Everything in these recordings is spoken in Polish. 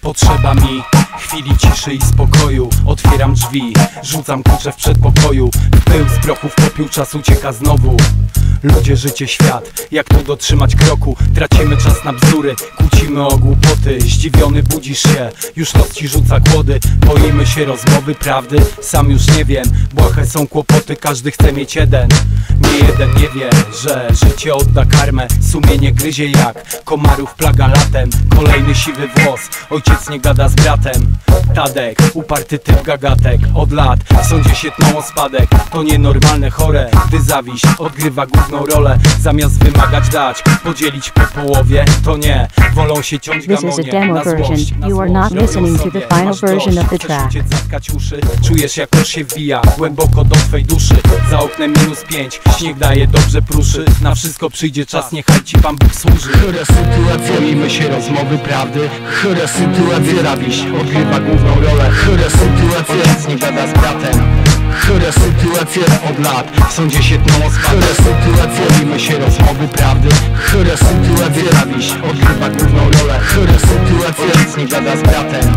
Potrzeba mi chwili ciszy i spokoju. Otwieram drzwi, rzucam klucze w przedpokoju. W pył z prochów popiół czas ucieka znowu. Ludzie, życie, świat, jak tu dotrzymać kroku? Tracimy czas na bzdury, kłócimy o głupoty. Zdziwiony budzisz się, już los ci rzuca kłody Boimy się rozmowy, prawdy, sam już nie wiem. Błahe są kłopoty, każdy chce mieć jeden. Nie jeden nie wie, że życie odda karmę. Sumienie gryzie jak komarów plaga latem. Kolejny siwy włos, ojciec nie gada z bratem Tadek, uparty typ gagatek. Od lat w sądzie się tną o spadek. To nienormalne chore, gdy zawiść odgrywa główną rolę. Zamiast wymagać dać, podzielić po połowie. To nie, wolą się ciąć This is a gamonie. demo na version. złość, na You are not listening to the Robią final sobie, version masz of the dość, track. chcesz uciec, zatkać uszy? Czujesz jak kosz się wbija? Głęboko do twej duszy. Za oknem minus pięć, śnieg daje dobrze pruszy. Na wszystko przyjdzie czas, niechaj ci Pan Bóg służy. Chora sytuacja, Boimy się rozmowy prawdy. Chora sytuacja, Zawiś odgrywa główną rolę. Chora sytuacja, Ojciec nie gada z bratem. Chora sytuacja, Od lat. W sądzie się tną spadek sytuacja, Boimy się rozmowy prawdy. Chora sytuacja, Zawiś odgrywa główną rolę. Ojciec nie gada z bratem.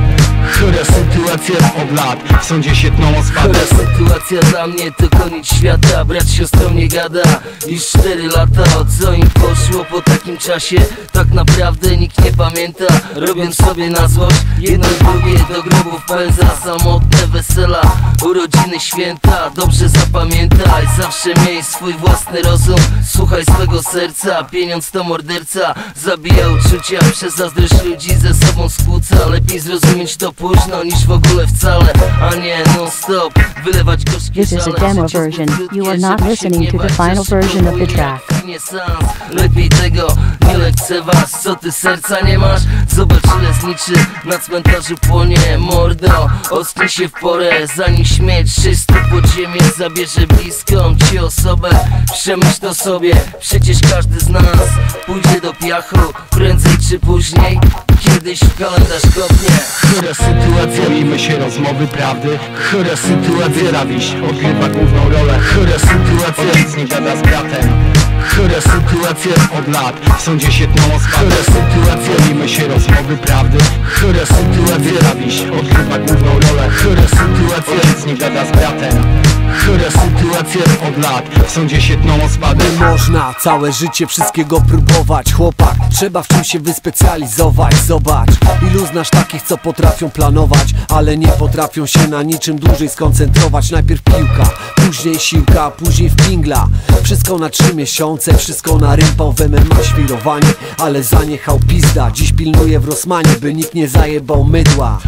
Chora sytuacja, Od lat. W sądzie się tną o Sytuacja dla mnie to koniec świata. Brat siostrą nie gada. Już cztery lata o co im poszło po takim czasie? Tak naprawdę nikt nie pamięta. Robiąc sobie na złość Jedno i drugie do grobów pędza. Samotne wesela Urodziny święta. Dobrze zapamiętaj Zawsze miej swój własny rozum. Słuchaj swego serca Pieniądz to morderca. Zabija uczucia Przez zazdrość ludzi ze sobą skłóca Lepiej zrozumieć to późno niż w ogóle wcale A nie non stop Wylewać gorzkie This is a demo version. You are not listening to the final version of the track. Lepiej tego nie lekceważ Co ty serca nie masz? Zobacz ile zniczy Na cmentarzu płonie mordo Ocknij się w porę Zanim śmierć czysty podziemie Zabierze bliską ci osobę Przemyśl to sobie Przecież każdy z nas Pójdzie do piachu Prędzej czy później Kiedyś w kalendarz kopnie Chora sytuacja Boimy się rozmowy prawdy. Chora sytuacja Zawiś odgrywa główną rolę. Chora sytuacja Ojciec nie gada z bratem. Chora sytuacja Od lat w sądzie się tną. Chora sytuacja Boimy się rozmowy prawdy. Chora sytuacja Zawiś odgrywa główną rolę. Chora sytuacja Ojciec nie gada z bratem Od lat. W sądzie się tną spadek. Można całe życie wszystkiego próbować Chłopak, trzeba w czym się wyspecjalizować. Zobacz, ilu znasz takich, co potrafią planować Ale nie potrafią się na niczym dłużej skoncentrować. Najpierw piłka, później siłka, później w pingla. Wszystko na trzy miesiące, wszystko na rympał w MMA świrowanie Ale zaniechał pizda, dziś pilnuje w Rosmanie By nikt nie zajebał mydła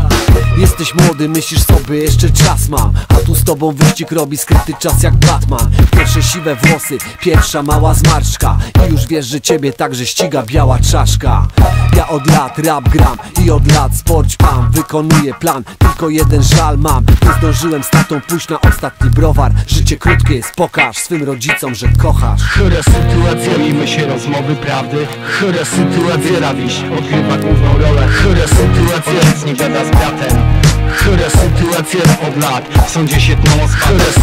Jesteś młody, myślisz sobie, jeszcze czas mam. A tu z tobą wyścig robi skryty czas jak Batman. Pierwsze siwe włosy, pierwsza mała zmarszczka. I już wiesz, że ciebie także ściga biała czaszka. Ja od lat rap gram i od lat sport pam Wykonuję plan, tylko jeden żal mam. Nie zdążyłem z tatą pójść na ostatni browar. Życie krótkie jest, pokaż swym rodzicom, że kochasz. Chora sytuacja Boimy się rozmowy prawdy. Chora sytuacja Zawiś odgrywa główną rolę. Chora sytuacja Ojciec nie gada z bratem. Chora sytuacja Od lat w sądzie się tną. O spadek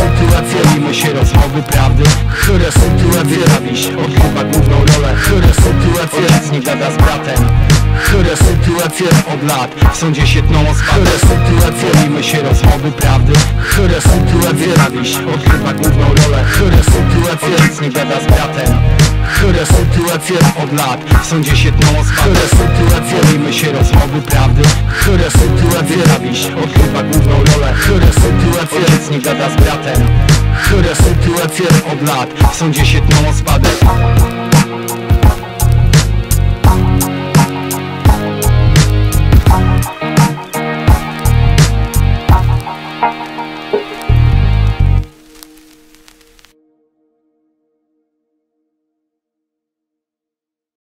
Boimy się rozmowy prawdy Chora sytuacja Zawiś odgrywa główną rolę Chora sytuacja Ojciec nie gada z bratem Chora sytuacja Od lat w sądzie się tną o sytuacja Boimy się rozmowy prawdy Chora sytuacja Zawiś odgrywa główną rolę Chora sytuacja Ojciec nie gada z bratem Chora sytuacja Od lat w sądzie się tną o sytuacja Boimy się rozmowy prawdy Chora sytuacja Zawiś odgrywa główną rolę Chora sytuacja Ojciec nie gada z bratem Chora sytuacja Od lat w sądzie się tną o spadek